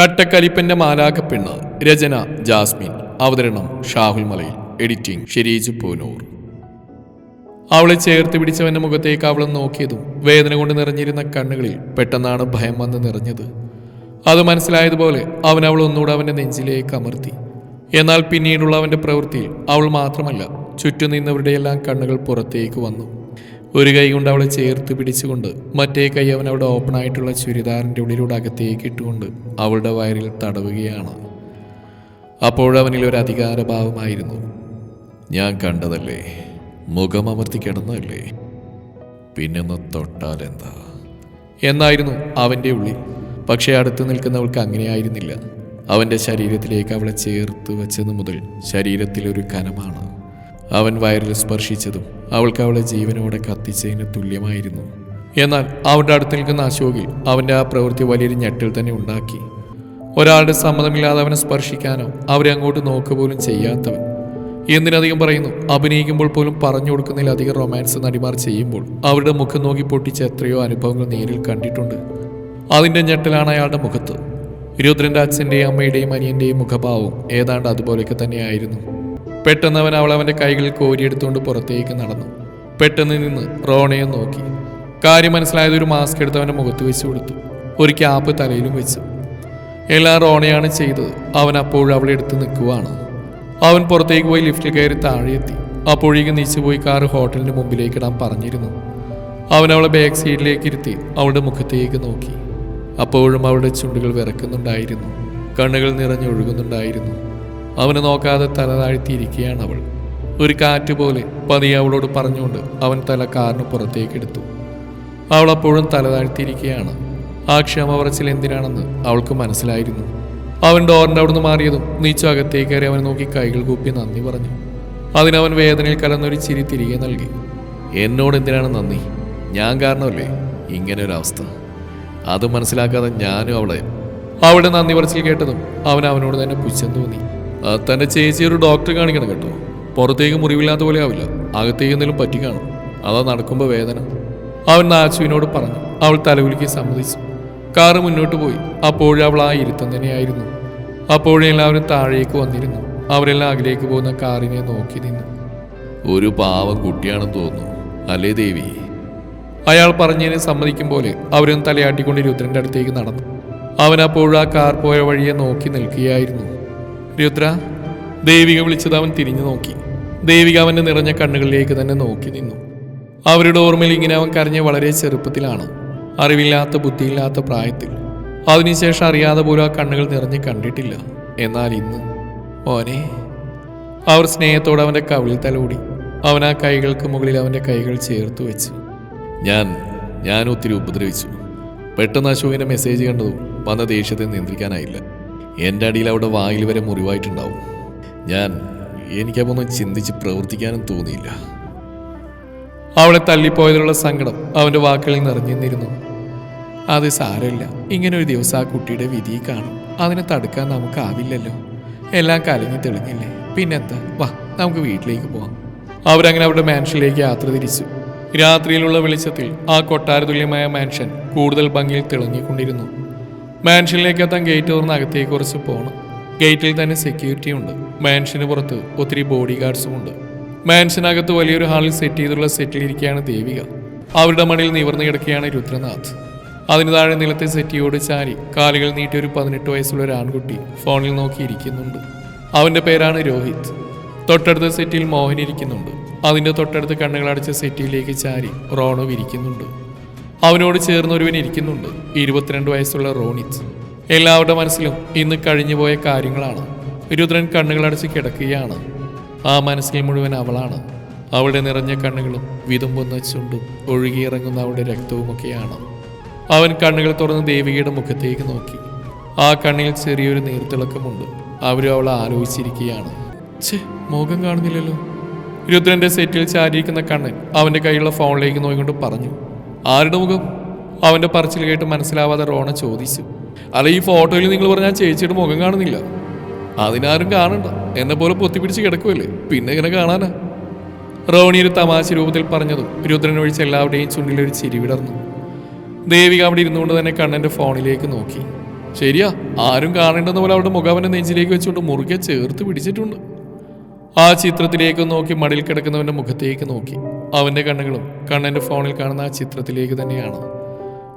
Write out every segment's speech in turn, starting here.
കട്ടക്കലിപ്പന്റെ മാലാഖപ്പെണ്ണ് രചന Jasmine. അവതരണം Shahul Malayil. Editing Shereej Poonoor. അവളെ ചേർത്ത് പിടിച്ചവന്റെ മുഖത്തേക്ക് അവൾ നോക്കിയതും വേദന കൊണ്ട് നിറഞ്ഞിരുന്ന കണ്ണുകളിൽ പെട്ടെന്നാണ് ഭയം വന്ന് നിറഞ്ഞത്. അത് മനസ്സിലായതുപോലെ അവൻ അവൾ ഒന്നുകൂടെ അവന്റെ നെഞ്ചിലേക്ക് അമർത്തി. എന്നാൽ പിന്നീടുള്ള അവന്റെ പ്രവൃത്തിയിൽ അവൾ മാത്രമല്ല ചുറ്റും നിന്നവരുടെയെല്ലാം കണ്ണുകൾ പുറത്തേക്ക് വന്നു. ഒരു കൈ കൊണ്ട് അവളെ ചേർത്ത് പിടിച്ചുകൊണ്ട് മറ്റേ കൈ അവൻ അവിടെ ഓപ്പൺ ആയിട്ടുള്ള ചുരിദാറിന്റെ ഉള്ളിലൂടെ അകത്തേക്ക് ഇട്ടുകൊണ്ട് അവളുടെ വയറിൽ തടവുകയാണ്. അപ്പോഴവനിൽ ഒരു അധികാരഭാവമായിരുന്നു. ഞാൻ കണ്ടതല്ലേ? മുഖം അമർത്തി കിടന്നതല്ലേ? പിന്നൊന്ന് തൊട്ടാലെന്താ എന്നായിരുന്നു അവന്റെ ഉള്ളിൽ പക്ഷേ അടുത്ത് നിൽക്കുന്നവൾക്ക് അങ്ങനെയായിരുന്നില്ല. അവന്റെ ശരീരത്തിലേക്ക് അവളെ ചേർത്ത് വെച്ചത് മുതൽ ശരീരത്തിലൊരു കനമാണ്. അവൻ വയറിൽ സ്പർശിച്ചതും അവൾക്ക് അവളെ ജീവനോടെ കത്തിച്ചതിന് തുല്യമായിരുന്നു. എന്നാൽ അവളുടെ അടുത്ത് നിൽക്കുന്ന അശോകിൽ അവന്റെ ആ പ്രവൃത്തി വലിയൊരു ഞെട്ടിൽ തന്നെ ഉണ്ടാക്കി. ഒരാളുടെ സമ്മതമില്ലാതെ അവനെ സ്പർശിക്കാനോ അവരെ അങ്ങോട്ട് നോക്കുക പോലും ചെയ്യാത്തവൻ. എന്തിനധികം പറയുന്നു അഭിനയിക്കുമ്പോൾ പോലും പറഞ്ഞു കൊടുക്കുന്നതിലധികം റൊമാൻസ് നടിമാർ ചെയ്യുമ്പോൾ അവരുടെ മുഖം നോക്കി പൊട്ടിച്ച എത്രയോ അനുഭവങ്ങൾ നേരിൽ കണ്ടിട്ടുണ്ട്. അതിന്റെ ഞെട്ടലാണ് അയാളുടെ മുഖത്ത്. രുദ്രന്റെ അച്ഛന്റെയും അമ്മയുടെയും അനിയന്റെയും മുഖഭാവവും ഏതാണ്ട് അതുപോലെയൊക്കെ തന്നെയായിരുന്നു. പെട്ടെന്ന് അവൻ അവൾ അവന്റെ കൈകളിൽ കോരിയെടുത്തുകൊണ്ട് പുറത്തേക്ക് നടന്നു. പെട്ടെന്ന് നിന്ന് റോണയെ നോക്കി. കാര്യം മനസ്സിലായത് ഒരു മാസ്ക് എടുത്ത് അവന്റെ മുഖത്ത് വെച്ച് കൊടുത്തു. ഒരു ക്യാപ്പ് തലയിലും വെച്ചു. എല്ലാം റോണയാണ് ചെയ്തത്. അവൻ അപ്പോഴും അവളെ എടുത്ത് നിൽക്കുവാണ്. അവൻ പുറത്തേക്ക് പോയി ലിഫ്റ്റിൽ കയറി താഴെയെത്തി അപ്പോഴേക്ക് നീച്ചു പോയി കാർ ഹോട്ടലിന് മുമ്പിലേക്ക് ഇടാൻ പറഞ്ഞിരുന്നു. അവൻ അവളെ ബാക്ക് സീറ്റിലേക്ക് ഇരുത്തി അവളുടെ മുഖത്തേക്ക് നോക്കി. അപ്പോഴും അവളുടെ ചുണ്ടുകൾ വിറക്കുന്നുണ്ടായിരുന്നു. കണ്ണുകൾ നിറഞ്ഞൊഴുകുന്നുണ്ടായിരുന്നു. അവന് നോക്കാതെ തല താഴ്ത്തിയിരിക്കുകയാണ് അവൾ. ഒരു കാറ്റ് പോലെ പതിയെ അവളോട് പറഞ്ഞുകൊണ്ട് അവൻ തല കാറിന് പുറത്തേക്കെടുത്തു അവൾ അപ്പോഴും തല താഴ്ത്തിയിരിക്കുകയാണ്. ആ ക്ഷമ പറച്ചിൽ എന്തിനാണെന്ന് അവൾക്ക് മനസ്സിലായിരുന്നു. അവൻ ഡോറിന്റെ അവിടുന്ന് മാറിയതും നീച്ചു അകത്തേക്ക് കയറി അവനെ നോക്കി കൈകൾ കൂപ്പി നന്ദി പറഞ്ഞു. അതിനവൻ വേദനയിൽ കലർന്നൊരു ചിരി തിരികെ നൽകി. എന്നോട് എന്തിനാണ് നന്ദി? ഞാൻ കാരണമല്ലേ? ഇങ്ങനെ ഒരു അവസ്ഥ. അത് മനസ്സിലാക്കാതെ ഞാനും അവളെ. അവളുടെ നന്ദി പറച്ചിൽ കേട്ടതും അവൻ അവനോട് തന്നെ പുച്ഛം തോന്നി. "ആ, തന്റെ ചേച്ചി ഒരു ഡോക്ടറെ കാണിക്കണം കേട്ടോ. പുറത്തേക്ക് മുറിവില്ലാത്ത പോലെ ആവില്ല. അകത്തേക്ക് എന്തെങ്കിലും പറ്റി കാണും. അതാ നടക്കുമ്പോൾ വേദന. അവൻ നാച്ചുവിനോട് പറഞ്ഞു. അവൾ തലകുലിക്ക് സമ്മതിച്ചു. കാറ് മുന്നോട്ട് പോയി. അപ്പോഴും അവൾ ആ ഇരുത്തം തന്നെയായിരുന്നു അപ്പോഴും എല്ലാവരും താഴേക്ക് വന്നിരുന്നു. അവരെല്ലാം അകലേക്ക് പോകുന്ന കാറിനെ നോക്കി നിന്നു. ഒരു പാവം കുട്ടിയാണെന്ന് തോന്നുന്നു. അല്ലേ ദേവി? അയാൾ പറഞ്ഞതിനെ സമ്മതിക്കും പോലെ അവരും തലയാട്ടിക്കൊണ്ട് രുദ്രന്റെ അടുത്തേക്ക് നടന്നു. അവൻ അപ്പോഴും ആ കാർ പോയ വഴിയെ നോക്കി നിൽക്കുകയായിരുന്നു. രുദ്ര ദേവിക വിളിച്ചത് അവൻ തിരിഞ്ഞു നോക്കി. ദേവിക അവന്റെ നിറഞ്ഞ കണ്ണുകളിലേക്ക് തന്നെ നോക്കി നിന്നു. അവരുടെ ഓർമ്മയിൽ ഇങ്ങനെ അവൻ കരഞ്ഞ വളരെ ചെറുപ്പത്തിലാണ്. അറിവില്ലാത്ത ബുദ്ധിയില്ലാത്ത പ്രായത്തിൽ. അതിനുശേഷം അറിയാതെ പോലും ആ കണ്ണുകൾ നിറഞ്ഞ് കണ്ടിട്ടില്ല. എന്നാൽ ഇന്ന് ഓനെ അവർ സ്നേഹത്തോടെ അവന്റെ കവിളിൽ തലോടി. അവൻ ആ കൈകൾക്ക് മുകളിൽ അവന്റെ കൈകൾ ചേർത്ത് വെച്ചു. ഞാൻ ഞാൻ ഒത്തിരി ഉപദ്രവിച്ചു. പെട്ടെന്ന് അശോകിന്റെ മെസ്സേജ് കണ്ടതും വന്ന ദേഷ്യത്തെ നിയന്ത്രിക്കാനായില്ല. എന്റെ അടിയിൽ അവിടെ വായിൽ വരെ മുറിവായിട്ടുണ്ടാവും. ഞാൻ എനിക്കപ്പൊന്നും ചിന്തിച്ച് പ്രവർത്തിക്കാനും തോന്നിയില്ല. അവളെ തള്ളിപ്പോയതിലുള്ള സങ്കടം അവന്റെ വാക്കുകളിൽ നിറഞ്ഞിരുന്നു. അത് സാരമില്ല. ഇങ്ങനെ ഒരു ദിവസം ആ കുട്ടിയുടെ വിധി കാണും. അതിനെ തടുക്കാൻ നമുക്കാവില്ലല്ലോ. എല്ലാം കലങ്ങി തെളിഞ്ഞില്ലേ? പിന്നെന്താ? വാ നമുക്ക് വീട്ടിലേക്ക് പോവാം. അവരങ്ങനെ അവരുടെ മാൻഷനിലേക്ക് യാത്ര തിരിച്ചു. രാത്രിയിലുള്ള വെളിച്ചത്തിൽ ആ കൊട്ടാരതുല്യമായ മാൻഷൻ കൂടുതൽ ഭംഗിയിൽ തിളങ്ങിക്കൊണ്ടിരുന്നു മാൻഷനിലേക്ക് എത്താൻ ഗേറ്റ് തുറന്ന് അകത്തേക്ക് കുറച്ച് പോകണം ഗേറ്റിൽ തന്നെ സെക്യൂരിറ്റി ഉണ്ട്. മാൻഷന് പുറത്ത് ഒത്തിരി ബോഡി ഗാർഡ്സും ഉണ്ട്. മാൻഷനകത്ത് വലിയൊരു ഹാളിൽ സെറ്റ് ചെയ്തിട്ടുള്ള സെറ്റിലിരിക്കുകയാണ് ദേവിക. അവരുടെ മണിൽ നിവർന്നു കിടക്കുകയാണ് രുദ്രനാഥ്. അതിന് താഴെ നിലത്തെ സെറ്റിയോട് ചാരി കാലുകൾ നീട്ടി ഒരു പതിനെട്ട് വയസ്സുള്ള ഒരു ആൺകുട്ടി ഫോണിൽ നോക്കി ഇരിക്കുന്നുണ്ട്. അവന്റെ പേരാണ് രോഹിത്. തൊട്ടടുത്ത സെറ്റിൽ മോഹൻ ഇരിക്കുന്നുണ്ട്. അതിന്റെ തൊട്ടടുത്ത് കണ്ണുകളടച്ച സെറ്റിയിലേക്ക് ചാരി റോണോ ഇരിക്കുന്നുണ്ട്. അവനോട് ചേർന്ന് ഒരുവൻ ഇരിക്കുന്നുണ്ട്. ഇരുപത്തിരണ്ട് വയസ്സുള്ള റോണിത്. എല്ലാവരുടെ മനസ്സിലും ഇന്ന് കഴിഞ്ഞുപോയ കാര്യങ്ങളാണ്. രുദ്രൻ കണ്ണുകളടച്ച് കിടക്കുകയാണ്. ആ മനസ്സിൽ മുഴുവൻ അവളാണ്. അവളുടെ നിറഞ്ഞ കണ്ണുകളും വിതുമ്പുന്ന ചുണ്ടും ഒഴുകിയിറങ്ങുന്ന അവളുടെ രക്തവുമൊക്കെയാണ്. അവൻ കണ്ണുകൾ തുറന്ന് ദേവികയുടെ മുഖത്തേക്ക് നോക്കി. ആ കണ്ണിൽ ചെറിയൊരു നീർത്തിളക്കമുണ്ട്. അവരും അവളെ ആലോചിച്ചിരിക്കുകയാണ്. ഛേ മുഖം കാണുന്നില്ലല്ലോ. രുദ്രന്റെ സെറ്റിൽ ചാരിയിരിക്കുന്ന കണ്ണൻ അവന്റെ കയ്യിലുള്ള ഫോണിലേക്ക് നോക്കിക്കൊണ്ട് പറഞ്ഞു. ആരുടെ മുഖം? അവന്റെ പറച്ചിൽ കേട്ട് മനസ്സിലാവാതെ റോണ ചോദിച്ചു. അല്ല ഈ ഫോട്ടോയിൽ നിങ്ങൾ പറഞ്ഞാൽ ചേച്ചിയുടെ മുഖം കാണുന്നില്ല. അതിനാരും കാണണ്ട. എന്നെ പോലെ പൊത്തിപ്പിടിച്ച് കിടക്കുമല്ലേ പിന്നെ ഇങ്ങനെ കാണാനാ? റോണി ഒരു തമാശ രൂപത്തിൽ പറഞ്ഞതും രുദ്രൻ ഒഴിച്ച് എല്ലാവരുടെയും ചുണ്ടിലൊരു ചിരി വിടർന്നു. ദേവിക അവിടെ ഇരുന്നുകൊണ്ട് തന്നെ കണ്ണന്റെ ഫോണിലേക്ക് നോക്കി. ശരിയാ ആരും കാണേണ്ടെന്ന പോലെ അവരുടെ മുഖം അവന്റെ നെഞ്ചിലേക്ക് വെച്ചുകൊണ്ട് മുറുകെ ചേർത്ത് പിടിച്ചിട്ടുണ്ട്. ആ ചിത്രത്തിലേക്ക് നോക്കി മടിയിൽ കിടക്കുന്നവന്റെ മുഖത്തേക്ക് നോക്കി. അവന്റെ കണ്ണുകളും കണ്ണന്റെ ഫോണിൽ കാണുന്ന ആ ചിത്രത്തിലേക്ക് തന്നെയാണ്.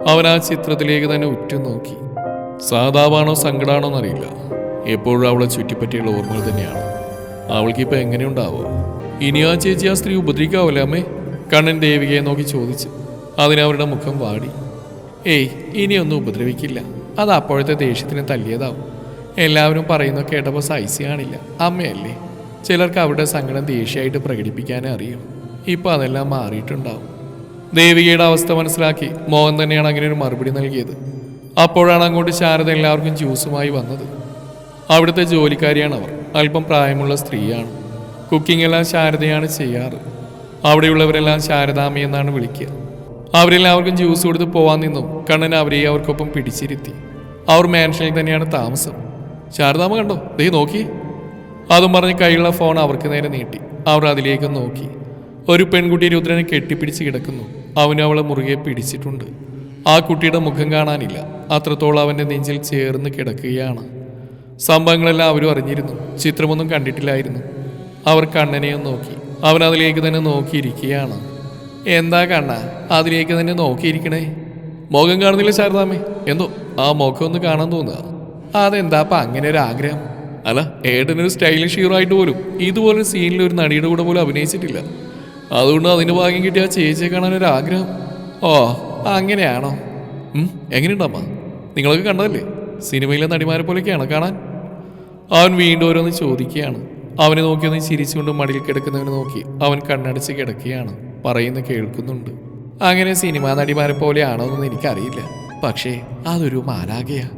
അവൻ ആ ചിത്രത്തിലേക്ക് തന്നെ ഉറ്റുനോക്കി. സാധാവാണോ സങ്കടാണോ എന്നറിയില്ല. എപ്പോഴും അവളെ ചുറ്റിപ്പറ്റിയുള്ള ഓർമ്മകൾ തന്നെയാണ്. അവൾക്ക് അവൾക്കിപ്പോൾ എങ്ങനെയുണ്ടാവോ ഇനി ആ ചേച്ചി ആ സ്ത്രീ ഉപദ്രവിക്കാവല്ലേ അമ്മേ? കണ്ണൻ ദേവികയെ നോക്കി ചോദിച്ചു അതിനവരുടെ മുഖം വാടി. ഏയ് ഇനിയൊന്നും ഉപദ്രവിക്കില്ല. അത് അപ്പോഴത്തെ ദേഷ്യത്തിന് തല്ലിയതാവും. എല്ലാവരും പറയുന്ന കേട്ടപ്പോൾ സൈസ് കാണില്ല. അമ്മയല്ലേ? ചിലർക്ക് അവരുടെ സങ്കടം ദേഷ്യമായിട്ട് പ്രകടിപ്പിക്കാനേ അറിയും. ഇപ്പം അതെല്ലാം മാറിയിട്ടുണ്ടാവും. ദേവികയുടെ അവസ്ഥ മനസ്സിലാക്കി മോഹൻ തന്നെയാണ് അങ്ങനെ ഒരു മറുപടി നൽകിയത്. അപ്പോഴാണ് അങ്ങോട്ട് ശാരദ എല്ലാവർക്കും ജ്യൂസുമായി വന്നത്. അവിടുത്തെ ജോലിക്കാരിയാണ് അവർ. അല്പം പ്രായമുള്ള സ്ത്രീയാണ്. കുക്കിംഗ് എല്ലാം ശാരദയാണ് ചെയ്യാറ്. അവിടെയുള്ളവരെല്ലാം ശാരദാമി എന്നാണ് വിളിക്കുക. അവരെല്ലാവർക്കും ജ്യൂസ് കൊടുത്ത് പോവാൻ നിന്നും കണ്ണൻ അവരെയും അവർക്കൊപ്പം പിടിച്ചിരുത്തി. അവർ മാൻഷനിൽ തന്നെയാണ് താമസം. ശാരദാമ്മ കണ്ടോ? ദേ നോക്കി. അതും പറഞ്ഞ് കയ്യിലുള്ള ഫോൺ അവർക്ക് നേരെ നീട്ടി. അവർ അതിലേക്ക് നോക്കി. ഒരു പെൺകുട്ടി രുദ്രനെ കെട്ടിപ്പിടിച്ച് കിടക്കുന്നു. അവന് അവളെ മുറുകെ പിടിച്ചിട്ടുണ്ട്. ആ കുട്ടിയുടെ മുഖം കാണാനില്ല. അത്രത്തോളം അവന്റെ നെഞ്ചിൽ ചേർന്ന് കിടക്കുകയാണ്. സംഭവങ്ങളെല്ലാം അവരും അറിഞ്ഞിരുന്നു. ചിത്രമൊന്നും കണ്ടിട്ടില്ലായിരുന്നു. അവർ കണ്ണനെയും നോക്കി. അവൻ അതിലേക്ക് തന്നെ നോക്കിയിരിക്കുകയാണ്. എന്താ കണ്ണ? അതിലേക്ക് തന്നെ നോക്കിയിരിക്കണേ? മുഖം കാണുന്നില്ല ശാരദാമ്മേ. എന്തോ? ആ മുഖം ഒന്ന് കാണാൻ തോന്നുക. അതെന്താപ്പ അങ്ങനെ ഒരു ആഗ്രഹം? അല്ല ഏട്ടനൊരു സ്റ്റൈലിഷ് ഹീറോ ആയിട്ട് പോലും ഇതുപോലെ സീനിൽ ഒരു നടിയുടെ കൂടെ പോലും അഭിനയിച്ചിട്ടില്ല. അതുകൊണ്ട് അതിന് ഭാഗ്യം കിട്ടിയ ചേച്ചിയെ കാണാൻ ഒരു ആഗ്രഹം. ഓ അങ്ങനെയാണോ? എങ്ങനെയുണ്ടമ്മ? നിങ്ങളൊക്കെ കണ്ടതല്ലേ? സിനിമയിലെ നടിമാരെ പോലെയൊക്കെയാണ് കാണാൻ. അവൻ വീണ്ടും ഓരോന്ന് ചോദിക്കുകയാണ്. അവനെ നോക്കി ഒന്ന് ചിരിച്ചുകൊണ്ട് മടിയിൽ കിടക്കുന്നവനെ നോക്കി അവൻ കണ്ണടച്ച് കിടക്കുകയാണ്. പറയുന്ന കേൾക്കുന്നുണ്ട്. അങ്ങനെ സിനിമാ നടിമാരെ പോലെയാണോ എന്നൊന്നും എനിക്കറിയില്ല. പക്ഷേ അതൊരു മാലാകയാ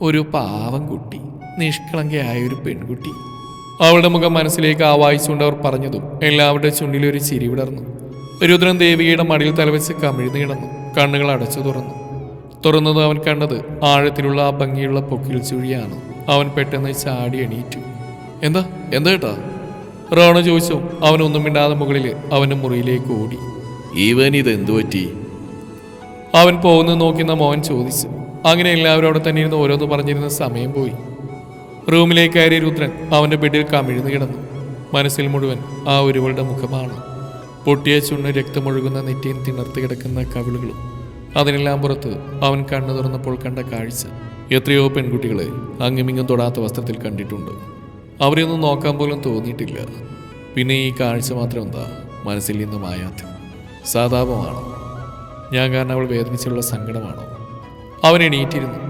ഒരു പാവം കുട്ടി. നിഷ്കളങ്കയായ ഒരു പെൺകുട്ടി. അവളുടെ മുഖം മനസ്സിലേക്ക് ആവായിച്ചുകൊണ്ട് അവർ പറഞ്ഞതും എല്ലാവരുടെ ചുണ്ടിൽ ഒരു ചിരി വിടർന്നു. രുദ്രൻ ദേവിയുടെ മടിയിൽ തലവെച്ച് കമിഴ്ന്നു കിടന്നു. കണ്ണുകൾ അടച്ചു തുറന്നു. തുറന്നത് അവൻ കണ്ടത് ആഴത്തിലുള്ള ആ ഭംഗിയുള്ള പൊക്കിൽ ചുഴിയാണ്. അവൻ പെട്ടെന്ന് ചാടി എണീറ്റു. എന്താ? എന്താ കേട്ടാ റോണ ചോദിച്ചു. അവൻ ഒന്നും മിണ്ടാതെ മുകളിൽ അവന്റെ മുറിയിലേക്ക് ഓടി. ഇവൻ ഇത് എന്തു പറ്റി? അവൻ പോകുന്നത് നോക്കുന്ന മോഹൻ ചോദിച്ചു. അങ്ങനെ എല്ലാവരും അവിടെ തന്നെ ഇരുന്ന് ഓരോന്ന് പറഞ്ഞിരുന്ന സമയം പോയി. റൂമിലേക്ക് കയറിയ രുദ്രൻ അവന്റെ ബെഡിൽ കമിഴ്ന്നു കിടന്നു. മനസ്സിൽ മുഴുവൻ ആ ഒരുവളുടെ മുഖമാണ്. പൊട്ടിയ ചുണ്ണ് രക്തമൊഴുകുന്ന നെറ്റിയും തിണർത്ത് കിടക്കുന്ന കവിളുകളും. അതിനെല്ലാം പുറത്ത് അവൻ കണ്ണു തുറന്നപ്പോൾ കണ്ട കാഴ്ച. എത്രയോ പെൺകുട്ടികളെ അങ്ങുമിങ്ങും തൊടാത്ത വസ്ത്രത്തിൽ കണ്ടിട്ടുണ്ട്. അവരെയൊന്നും നോക്കാൻ പോലും തോന്നിയിട്ടില്ല. പിന്നെ ഈ കാഴ്ച മാത്രം എന്താ മനസ്സിൽ നിന്ന് മായാത്ത സാതാപമാണോ? ഞാൻ കാരണം അവൾ വേദനിച്ചുള്ള സങ്കടമാണോ? അവൻ എണീറ്റിരുന്നു.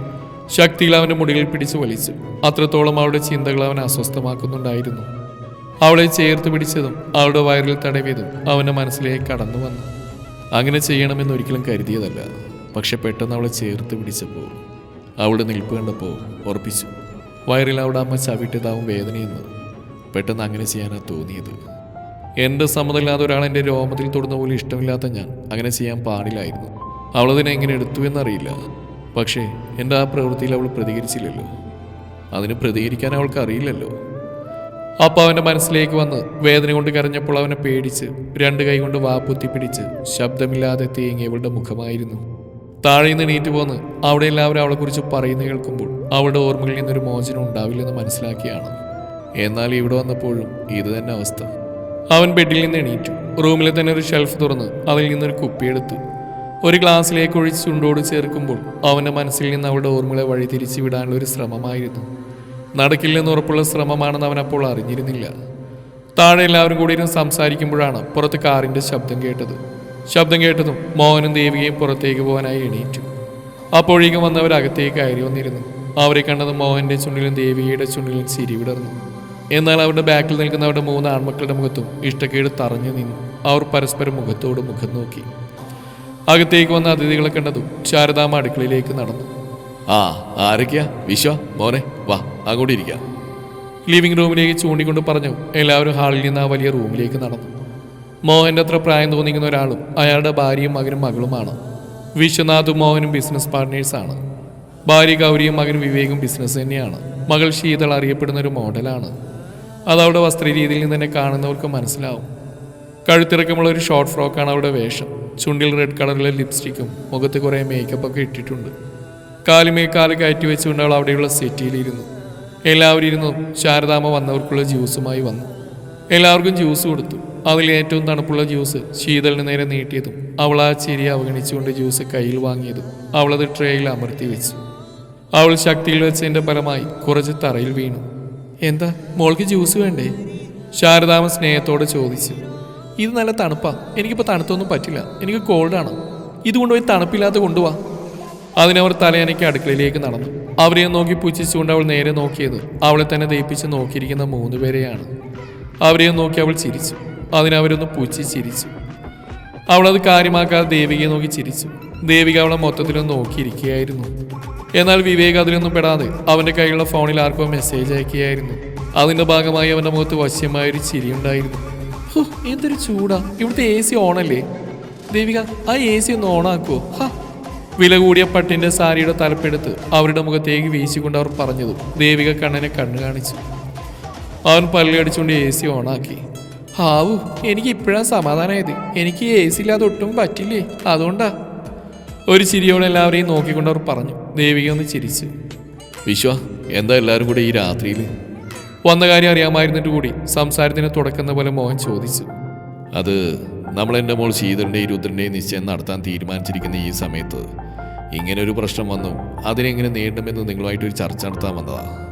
ശക്തിയിൽ അവന്റെ മുടികൾ പിടിച്ചു വലിച്ചു. അത്രത്തോളം അവളുടെ ചിന്തകൾ അവൻ അസ്വസ്ഥമാക്കുന്നുണ്ടായിരുന്നു. അവളെ ചേർത്ത് പിടിച്ചതും അവളുടെ വയറിൽ തടവിയതും അവന്റെ മനസ്സിലേക്ക് കടന്നു വന്നു. അങ്ങനെ ചെയ്യണമെന്ന് ഒരിക്കലും കരുതിയതല്ല. പക്ഷെ പെട്ടെന്ന് അവളെ ചേർത്ത് പിടിച്ചപ്പോൾ അവളുടെ നിൽപ്പ് കണ്ടപ്പോൾ ഉറപ്പിച്ചു. വയറിൽ അവിടെ അമ്മ ചവിട്ടിയതാവും വേദനയെന്ന് പെട്ടെന്ന് അങ്ങനെ ചെയ്യാനാണ് തോന്നിയത്. എന്റെ സമ്മതമില്ലാതെ ഒരാൾ എന്റെ രോമത്തിൽ തൊടുന്ന പോലെ ഇഷ്ടമില്ലാത്ത ഞാൻ അങ്ങനെ ചെയ്യാൻ പാടില്ലായിരുന്നു. അവളതിനെ എങ്ങനെ എടുത്തു എന്നറിയില്ല. പക്ഷേ എന്റെ ആ പ്രവൃത്തിയിൽ അവൾ പ്രതികരിച്ചില്ലല്ലോ. അതിന് പ്രതികരിക്കാൻ അവൾക്ക് അറിയില്ലല്ലോ. അപ്പോൾ അവന്റെ മനസ്സിലേക്ക് വന്ന് വേദന കൊണ്ട് കരഞ്ഞപ്പോൾ അവനെ പേടിച്ച് രണ്ട് കൈ കൊണ്ട് വാപ്പുത്തി പിടിച്ച് ശബ്ദമില്ലാതെ തേങ്ങിയവളുടെ മുഖമായിരുന്നു. താഴെ നിന്ന് നീറ്റ് പോന്ന് അവിടെ എല്ലാവരും അവളെക്കുറിച്ച് പറയുന്ന കേൾക്കുമ്പോൾ അവളുടെ ഓർമ്മകളിൽ നിന്നൊരു മോചനം ഉണ്ടാവില്ലെന്ന് മനസ്സിലാക്കിയാണ്. എന്നാൽ ഇവിടെ വന്നപ്പോഴും ഇത് തന്നെ അവസ്ഥ. അവൻ ബെഡിൽ നിന്ന് എണീറ്റു. റൂമിലെ തന്നെ ഒരു ഷെൽഫ് തുറന്ന് അതിൽ നിന്നൊരു കുപ്പിയെടുത്തു ഒരു ഗ്ലാസ്സിലേക്ക് ഒഴിച്ച് ചുണ്ടോട് ചേർക്കുമ്പോൾ അവന്റെ മനസ്സിൽ നിന്ന് അവളുടെ ഓർമ്മകളെ വഴിതിരിച്ചു വിടാനുള്ള ഒരു ശ്രമമായിരുന്നു. നടക്കില്ലെന്ന് ഉറപ്പുള്ള ശ്രമമാണെന്ന് അവൻ അപ്പോൾ അറിഞ്ഞിരുന്നില്ല. താഴെ എല്ലാവരും കൂടി ഇരുന്ന് സംസാരിക്കുമ്പോഴാണ് പുറത്ത് കാറിന്റെ ശബ്ദം കേട്ടത്. ശബ്ദം കേട്ടതും മോഹനും ദേവികയും പുറത്തേക്ക് പോകാനായി എണീറ്റു. അപ്പോഴേക്കും വന്നവർ അകത്തേക്ക് കയറി വന്നിരുന്നു. അവരെ കണ്ടത് മോഹന്റെ ചുണ്ടിലും ദേവികയുടെ ചുണ്ടിലും ചിരി വിടർന്നു. എന്നാൽ അവരുടെ ബാക്കിൽ നിൽക്കുന്ന അവരുടെ മൂന്ന് ആൺമക്കളുടെ മുഖത്തും ഇഷ്ടക്കേട് തറഞ്ഞു നിന്നു. അവർ പരസ്പരം മുഖത്തോട് മുഖം നോക്കി. അകത്തേക്ക് വന്ന അതിഥികളെ കണ്ടതും ശാരദാമ്മ അടുക്കളയിലേക്ക് നടന്നു. ആ ആരൊക്കെയാ? വിശ്വ മോനെ വാ അങ്ങോട്ട് ഇരിക്കാം. ലിവിംഗ് റൂമിലേക്ക് ചൂണ്ടിക്കൊണ്ട് പറഞ്ഞു എല്ലാവരും ഹാളിൽ നിന്ന് ആ വലിയ റൂമിലേക്ക് നടന്നു. മോഹന്റെ അത്ര പ്രായം തോന്നിക്കുന്ന ഒരാളും അയാളുടെ ഭാര്യയും മകനും മകളുമാണ്. വിശ്വനാഥും മോഹനും ബിസിനസ് പാർട്ട്നേഴ്സാണ് ഭാര്യ ഗൗരിയും മകൻ വിവേകും ബിസിനസ് തന്നെയാണ്. മകൾ ശീതൾ അറിയപ്പെടുന്ന ഒരു മോഡലാണ്. അത് അതവിടെ വസ്ത്രരീതിയിൽ നിന്ന് തന്നെ കാണുന്നവർക്ക് മനസ്സിലാവും. കഴുത്തിറക്കമുള്ള ഒരു ഷോർട്ട് ഫ്രോക്കാണ് അവിടെ വേഷം. ചുണ്ടിൽ റെഡ് കളറിലെ ലിപ്സ്റ്റിക്കും മുഖത്ത് കുറേ മേക്കപ്പൊക്കെ ഇട്ടിട്ടുണ്ട്. കാലുമേ കാൽ കയറ്റി വെച്ചുകൊണ്ട് അവൾ അവിടെയുള്ള സെറ്റിയിലിരുന്നു എല്ലാവരും ഇരുന്നു. ശാരദാമ്മ വന്നവർക്കുള്ള ജ്യൂസുമായി വന്നു. എല്ലാവർക്കും ജ്യൂസ് കൊടുത്തു. അതിൽ ഏറ്റവും തണുപ്പുള്ള ജ്യൂസ് ശീതളിന് നേരെ നീട്ടിയതും അവൾ ആ ചിരി അവഗണിച്ചുകൊണ്ട് ജ്യൂസ് കയ്യിൽ വാങ്ങിയതും അവളത് ട്രേയിൽ അമർത്തി വെച്ചു. അവൾ ശക്തിയിൽ വെച്ചതിന്റെ ഫലമായി കുറച്ച് തറയിൽ വീണു. എന്താ? മോൾക്ക് ജ്യൂസ് വേണ്ടേ? ശാരദാമ സ്നേഹത്തോടെ ചോദിച്ചു. ഇത് നല്ല തണുപ്പാ. എനിക്കിപ്പോൾ തണുത്തൊന്നും പറ്റില്ല. എനിക്ക് കോൾഡാണ് ഇത് കൊണ്ടുപോയി തണുപ്പില്ലാതെ കൊണ്ടുപോവാ അതിനവർ തലയനയ്ക്ക് അടുക്കളയിലേക്ക് നടന്നു. അവരെ നോക്കി പുച്ഛിച്ചുകൊണ്ട് അവൾ നേരെ നോക്കിയത് അവളെ തന്നെ ദയിപ്പിച്ച് നോക്കിയിരിക്കുന്ന മൂന്ന് പേരെയാണ്. അവരെ നോക്കി അവൾ ചിരിച്ചു. അതിനവരൊന്ന് പുച്ഛി ചിരിച്ചു. അവളത് കാര്യമാക്കാതെ ദേവികയെ നോക്കി ചിരിച്ചു. ദേവിക അവളെ മൊത്തത്തിലൊന്ന് നോക്കിയിരിക്കുകയായിരുന്നു. എന്നാൽ വിവേക് അതിലൊന്നും പെടാതെ അവന്റെ കയ്യിലുള്ള ഫോണിൽ ആർക്കോ മെസ്സേജ് അയക്കുകയായിരുന്നു. അതിന്റെ ഭാഗമായി അവന്റെ മുഖത്ത് വശ്യമായൊരു ചിരിയുണ്ടായിരുന്നു. ഹോ, എന്തൊരു ചൂടാ. ഇവിടുത്തെ എ സി ഓണല്ലേ? ദേവിക ആ എ സി ഒന്ന് ഓണാക്കുവോ? വില കൂടിയ പട്ടിന്റെ സാരിയുടെ തലപ്പെടുത്ത് അവരുടെ മുഖത്തേക്ക് വീശിക്കൊണ്ട് അവർ പറഞ്ഞതു ദേവിക കണ്ണനെ കണ്ണു കാണിച്ചു. അവൻ പല്ലടിച്ചുകൊണ്ട് എ സി ഓണാക്കി. ഹാവു എനിക്ക് ഇപ്പോഴാണ് സമാധാനമായത് എനിക്ക് എ സി ഇല്ലാതെ ഒട്ടും പറ്റില്ലേ? അതുകൊണ്ടാ. ഒരു ചിരിയോടെ എല്ലാവരെയും നോക്കിക്കൊണ്ട് അവർ പറഞ്ഞു. ദേവിക ഒന്ന് ചിരിച്ചു. വിശ്വ എന്താ എല്ലാവരും കൂടെ ഈ രാത്രിയിൽ വന്ന കാര്യം അറിയാമായിരുന്നിട്ട് കൂടി സംസാരത്തിന് തുടക്കുന്ന പോലെ മോഹൻ ചോദിച്ചു. അത് നമ്മൾ എന്റെ മോൾ ശീതളിന്റെയും രുദ്രന്റെയും നിശ്ചയം നടത്താൻ തീരുമാനിച്ചിരിക്കുന്ന ഈ സമയത്ത് ഇങ്ങനെ ഒരു പ്രശ്നം വന്നു. അതിനെങ്ങനെ നേരിടുമെന്ന് നിങ്ങളുമായിട്ട് ഒരു ചർച്ച നടത്താൻ വന്നതാ.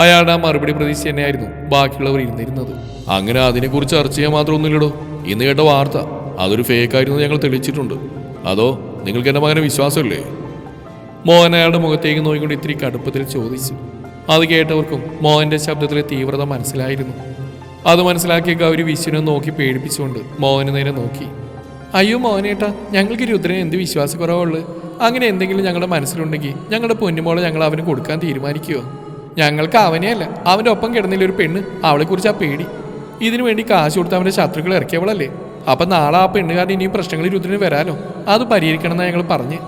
അയാളുടെ ആ മറുപടി പ്രതീക്ഷ തന്നെയായിരുന്നു ബാക്കിയുള്ളവർ ഇരുന്നിരുന്നത്. അങ്ങനെ അതിനെക്കുറിച്ച് ചർച്ച ചെയ്യാൻ മാത്രമൊന്നുമില്ലടോ. ഇന്ന് കേട്ട വാർത്ത അതൊരു ഫേക്കായിരുന്നു ഞങ്ങൾ തെളിയിച്ചിട്ടുണ്ട്. അതോ നിങ്ങൾക്ക് എന്റെ മകനെ വിശ്വാസമില്ലേ? മോഹൻ അയാളുടെ മുഖത്തേക്ക് നോക്കിക്കൊണ്ട് ഇത്തിരി കടുപ്പത്തിൽ ചോദിച്ചു. അത് കേട്ടവർക്കും മോഹന്റെ ശബ്ദത്തിലെ തീവ്രത മനസ്സിലായിരുന്നു. അത് മനസ്സിലാക്കിയ ഗൗരി വിശ്വനെ നോക്കി പേടിപ്പിച്ചുകൊണ്ട് മോഹന് നേരെ നോക്കി. അയ്യോ മോഹനേട്ടാ ഞങ്ങൾക്ക് രുദ്രന് എന്ത് വിശ്വാസക്കുറവുള്ളു? അങ്ങനെ എന്തെങ്കിലും ഞങ്ങളുടെ മനസ്സിലുണ്ടെങ്കിൽ ഞങ്ങളുടെ പൊന്നുമോളെ ഞങ്ങൾ അവന് കൊടുക്കാൻ തീരുമാനിക്കുമോ ഞങ്ങൾക്ക് അവനെയല്ല അവന്റെ ഒപ്പം കിടന്നില്ല ഒരു പെണ്ണ് അവളെക്കുറിച്ച് ആ പേടി. ഇതിനു വേണ്ടി കാശ് കൊടുത്ത് അവന്റെ ശത്രുക്കൾ ഇറക്കിയവളല്ലേ? അപ്പം നാളെ ആ പെണ്ണുകാരൻ ഇനിയും പ്രശ്നങ്ങൾ രുദ്രന് വരാലോ? അത് പരിഹരിക്കണമെന്നാണ് ഞങ്ങൾ പറഞ്ഞ്.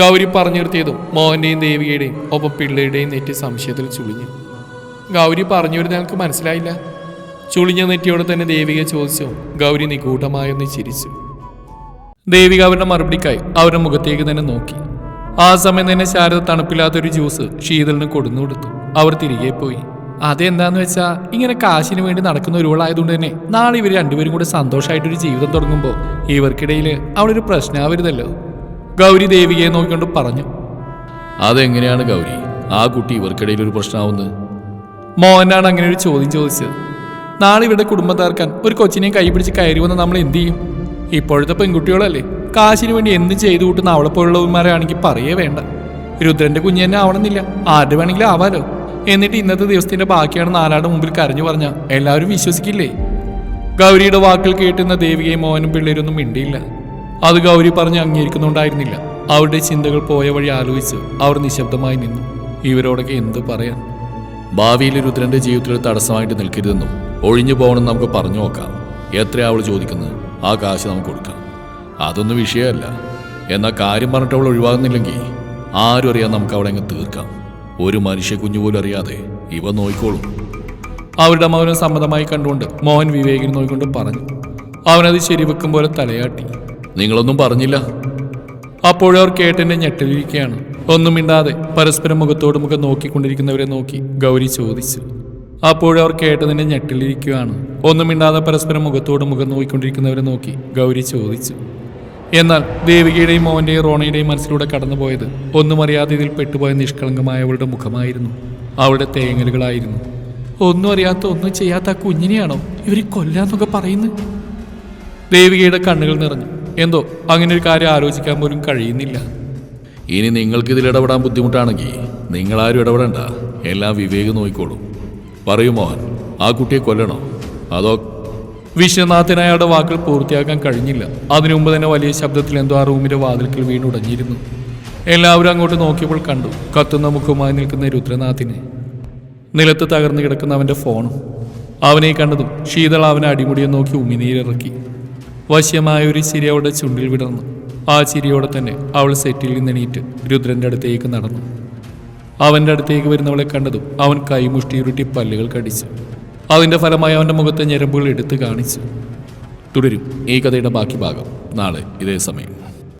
ഗൗരി പറഞ്ഞു നിർത്തിയതും മോഹന്റെയും ദേവികയുടെയും ഒപ്പം പിള്ളയുടെയും നെറ്റി സംശയത്തിൽ ചുളിഞ്ഞു. ഗൗരി പറഞ്ഞു വരുന്ന ഞങ്ങൾക്ക് മനസ്സിലായില്ല. ചുളിഞ്ഞ നെറ്റിയോട് തന്നെ ദേവിക ചോദിച്ചു ഗൗരി നിഗൂഢമായൊന്ന് ചിരിച്ചു. ദേവിക അവരുടെ മറുപടിക്കായി അവരുടെ മുഖത്തേക്ക് തന്നെ നോക്കി. ആ സമയം തന്നെ ശാരദ തണുപ്പില്ലാത്തൊരു ജ്യൂസ് ശീതളിന് കൊടുന്നു കൊടുത്തു. അവർ തിരികെ പോയി. അതെന്താന്ന് വെച്ചാൽ ഇങ്ങനെ കാശിന് വേണ്ടി നടക്കുന്ന ഒരുവളായതുകൊണ്ട് തന്നെ നാളെ ഇവർ രണ്ടുപേരും കൂടെ സന്തോഷമായിട്ടൊരു ജീവിതം തുടങ്ങുമ്പോൾ ഇവർക്കിടയിൽ അവിടെ ഒരു പ്രശ്നമാവരുതല്ലോ ഗൗരി ദേവികയെ നോക്കിക്കൊണ്ട് പറഞ്ഞു അതെങ്ങനെയാണ് ഗൗരി? ആ കുട്ടി ഇവർക്കിടയിൽ ഒരു പ്രശ്നമാവുന്നത്? മോഹനാണ് അങ്ങനെ ഒരു ചോദ്യം ചോദിച്ചത്. നാളെ ഇവിടെ കുടുംബം തകർക്കാൻ ഒരു കൊച്ചിനെ കൈപിടിച്ച് കയറി വന്ന് നമ്മൾ എന്ത് ചെയ്യും? ഇപ്പോഴത്തെ പെൺകുട്ടികളല്ലേ കാശിന് വേണ്ടി എന്ത് ചെയ്തു കൂട്ടുന്ന അവളെ പോലുള്ളവന്മാരാണെങ്കിൽ പറയേ വേണ്ട. രുദ്രന്റെ കുഞ്ഞ് തന്നെ ആവണമെന്നില്ല ആരുടെ വേണമെങ്കിലും ആവാലോ. എന്നിട്ട് ഇന്നത്തെ ദിവസത്തിന്റെ ബാക്കിയാണ് നാലാട് മുമ്പിൽ കരഞ്ഞു പറഞ്ഞ എല്ലാവരും വിശ്വസിക്കില്ലേ? ഗൗരിയുടെ വാക്കുകൾ കേട്ടുന്ന ദേവികയും മോഹനും പിള്ളേരൊന്നും മിണ്ടിയില്ല. അത് ഗൗരി പറഞ്ഞ് അംഗീകരിക്കുന്നുണ്ടായിരുന്നില്ല. അവരുടെ ചിന്തകൾ പോയ വഴി ആലോചിച്ച് അവർ നിശബ്ദമായി നിന്നു. ഇവരോടൊക്കെ എന്ത് പറയാൻ? ഭാവിയിൽ രുദ്രന്റെ ജീവിതത്തിൽ തടസ്സമായിട്ട് നിൽക്കരുതെന്നും ഒഴിഞ്ഞു പോകണമെന്ന് നമുക്ക് പറഞ്ഞു നോക്കാം. എത്രയാ അവൾ ചോദിക്കുന്നത്? ആ കാശ് നമുക്ക് കൊടുക്കാം. അതൊന്നും വിഷയമല്ല. എന്നാൽ കാര്യം പറഞ്ഞിട്ട് അവൾ ഒഴിവാകുന്നില്ലെങ്കിൽ ആരും അറിയാൻ നമുക്ക് അവിടെ അങ്ങ് തീർക്കാം. ഒരു മനുഷ്യ കുഞ്ഞു പോലും അറിയാതെ ഇവ നോയിക്കോളും. അവരുടെ മൗനം സമ്മതമായി കണ്ടുകൊണ്ട് മോഹൻ വിവേകിനെ നോക്കിക്കൊണ്ട് പറഞ്ഞു. അവനത് ശരിവെക്കും പോലെ തലയാട്ടി. നിങ്ങളൊന്നും പറഞ്ഞില്ല. അപ്പോഴവർ കേട്ടെന്നെ ഞെട്ടിരിക്കുകയാണ് ഒന്നും മിണ്ടാതെ പരസ്പരം മുഖത്തോട് മുഖം നോക്കിക്കൊണ്ടിരിക്കുന്നവരെ നോക്കി ഗൗരി ചോദിച്ചു. അപ്പോഴവർ കേട്ടതിന്റെ ഞെട്ടിലിരിക്കുകയാണ്. ഒന്നും മിണ്ടാതെ പരസ്പരം മുഖത്തോട് മുഖം നോക്കിക്കൊണ്ടിരിക്കുന്നവരെ നോക്കി ഗൗരി ചോദിച്ചു. എന്നാൽ ദേവികയുടെയും മോഹന്റെയും റോണയുടെയും മനസ്സിലൂടെ കടന്നുപോയത് ഒന്നും അറിയാതെ ഇതിൽ പെട്ടുപോയ നിഷ്കളങ്കമായവളുടെ മുഖമായിരുന്നു. അവളുടെ തേങ്ങലുകളായിരുന്നു. ഒന്നും അറിയാത്ത ഒന്നും ചെയ്യാത്ത ആ കുഞ്ഞിനെയാണോ ഇവർ കൊല്ലാന്നൊക്കെ പറയുന്നത്? ദേവികയുടെ കണ്ണുകൾ നിറഞ്ഞു. എന്തോ അങ്ങനെ ഒരു കാര്യം ആലോചിക്കാൻ പോലും കഴിയുന്നില്ല. ഇനി നിങ്ങൾക്ക് ഇതിൽ ഇടപെടാൻ ബുദ്ധിമുട്ടാണെങ്കിൽ നിങ്ങളാരും ഇടപെടണ്ട. എല്ലാം വിവേക് നോക്കിക്കോളൂ. പറയൂ മോഹൻ ആ കുട്ടിയെ കൊല്ലണോ? അതോ വിശ്വനാഥനായുടെ അയാളുടെ വാക്കുകൾ പൂർത്തിയാക്കാൻ കഴിഞ്ഞില്ല. അതിനു മുമ്പ് തന്നെ വലിയ ശബ്ദത്തിൽ എന്തോ ആ റൂമിന്റെ വാതിൽക്കൽ വീണുടഞ്ഞിരുന്നു. എല്ലാവരും അങ്ങോട്ട് നോക്കിയപ്പോൾ കണ്ടു. കത്തുന്ന മുഖവുമായി നിൽക്കുന്ന രുദ്രനാഥിനെ. നിലത്ത് തകർന്നു കിടക്കുന്ന അവന്റെ ഫോണും. അവനെ കണ്ടതും ശീതൾ അവനെ അടിമുടിയെ നോക്കി ഉമിനീരിറക്കി. വശ്യമായ ഒരു ചിരി അവളുടെ ചുണ്ടിൽ വിടർന്നു. ആ ചിരിയോടെ തന്നെ അവൾ സെറ്റിൽ നിന്ന് എണീറ്റ് രുദ്രന്റെ അടുത്തേക്ക് നടന്നു. അവന്റെ അടുത്തേക്ക് വരുന്നവളെ കണ്ടതും അവൻ കൈമുഷ്ടിയുരുട്ടി പല്ലുകൾ കടിച്ചു. അതിന്റെ ഫലമായി അവന്റെ മുഖത്തെ ഞരമ്പുകൾ എടുത്തു കാണിച്ചു. തുടരും ഈ കഥയുടെ ബാക്കി ഭാഗം. നാളെ ഇതേ സമയം.